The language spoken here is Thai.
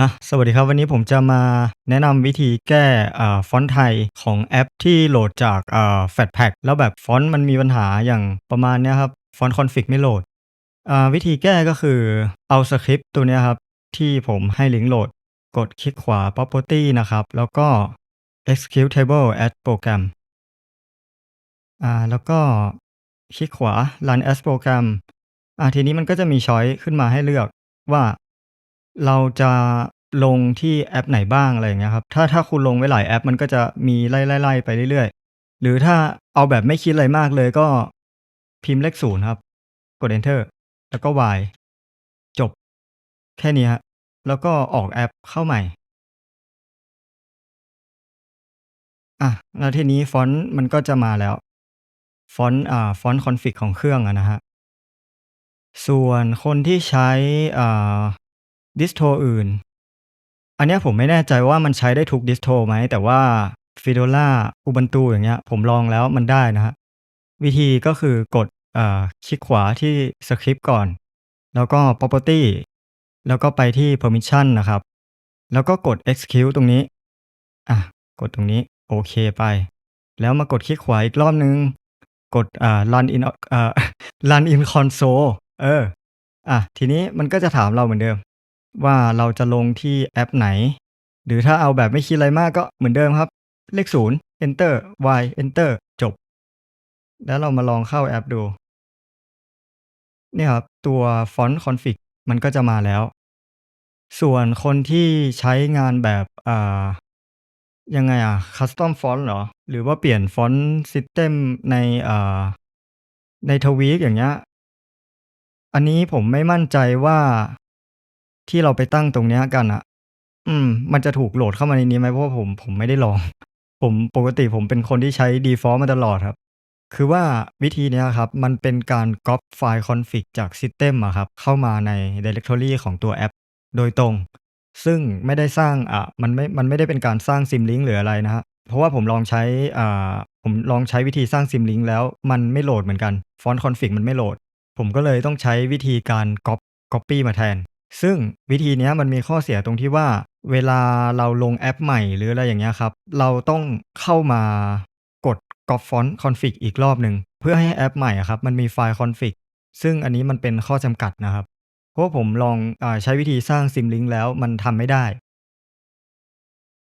อะ สวัสดีครับ วันนี้ผมจะมาแนะนำวิธีแก้อ่าฟอนต์ไทยของแอปที่โหลดจากอ่า Flatpak แล้วแบบฟอนต์มันมีปัญหาอย่างประมาณเนี้ยครับ ฟอนต์คอนฟิกไม่โหลดอ่าวิธีแก้ก็คือเอาสคริปต์ตัวเนี้ยครับ ที่ผมให้ลิงก์โหลด กดคลิกขวา property นะครับ แล้วก็ executable as program อ่าแล้วก็คลิกขวา run as program อ่าทีนี้มันก็จะมีช้อยขึ้นมาให้เลือกว่า เราจะลงที่แอปไหนบ้าง อะไรอย่างเงี้ยครับ ถ้า ถ้าคุณลงไว้หลายแอป มันก็จะมีไล่ ๆ ๆ ไปเรื่อย ๆ หรือถ้าเอาแบบไม่คิดอะไรมากเลยก็พิมพ์เลขศูนย์ครับ กด enter แล้วก็ y จบ แค่นี้ครับแล้วก็ออกแอปเข้าใหม่ อะ แล้วทีนี้ฟอนต์มันก็จะมาแล้ว ฟอนต์ อ่า ฟอนต์คอนฟิกของเครื่องอะนะฮะ ส่วนคนที่ใช้ อ่า ดิสโทอื่น อันนี้ผมไม่แน่ใจว่ามันใช้ได้ทุกดิสโทไหม แต่ว่า Fedora Ubuntu อย่างเงี้ย ผมลองแล้วมันได้นะฮะ วิธีก็คือกดอคลิกขวาที่สคริปต์ก่อน แล้วก็ property แล้วก็ไปที่ permission นะครับ แล้วก็กด execute ตรงนี้ อะ กดตรงนี้ โอเคไป แล้วมากดคลิกขวาอีกรอบนึง กดอ่า run in อ่า run in console เออ อะ ทีนี้มันก็จะถามเราเหมือนเดิม ว่าเราจะลงที่แอปไหน หรือถ้าเอาแบบไม่คิดอะไรมากก็เหมือนเดิมครับ เลขศูนย์ enter y enter จบ แล้วเรามาลองเข้าแอปดู เนี่ยครับตัว font config มันก็จะมาแล้ว ส่วนคนที่ใช้งานแบบอ่ายังไงอะ custom font เหรอ หรือว่าเปลี่ยนฟอนต์ system ในอ่าใน Tweak อย่างเงี้ยอันนี้ผมไม่มั่นใจว่า ที่เราไปตั้งตรงเนี้ยกันน่ะอืม มันจะถูกโหลดเข้ามาในนี้ไหมเพราะว่าผมผมไม่ได้ลอง ผมปกติผมเป็นคนที่ใช้ default มาตลอดครับ คือว่าวิธีเนี้ยครับ มันเป็นการก๊อปไฟล์ config จาก system อะครับ เข้ามาใน directory ของตัวแอป โดยตรง ซึ่งไม่ได้สร้างอ่ามันไม่มันไม่ได้เป็นการสร้าง symlink หรืออะไรนะครับเพราะว่าผมลองใช้อ่าผมลองใช้วิธีสร้าง symlink แล้วมันไม่โหลดเหมือนกัน font config มันไม่โหลด ผมก็เลยต้องใช้วิธีการก๊อป copy มาแทน ซึ่งวิธีนี้มันมีข้อเสียตรงที่ว่า เวลาเราลงแอปใหม่หรืออะไรอย่างเงี้ยครับ เราต้องเข้ามากด ก๊อป font config อีกรอบหนึ่งเพื่อให้แอปใหม่อะครับมันมีไฟล์คอนฟิกซึ่งอันนี้มันเป็นข้อจำกัดนะครับ เพราะผมลองอใช้วิธีสร้างซิมลิงก์แล้วมันทำไม่ได้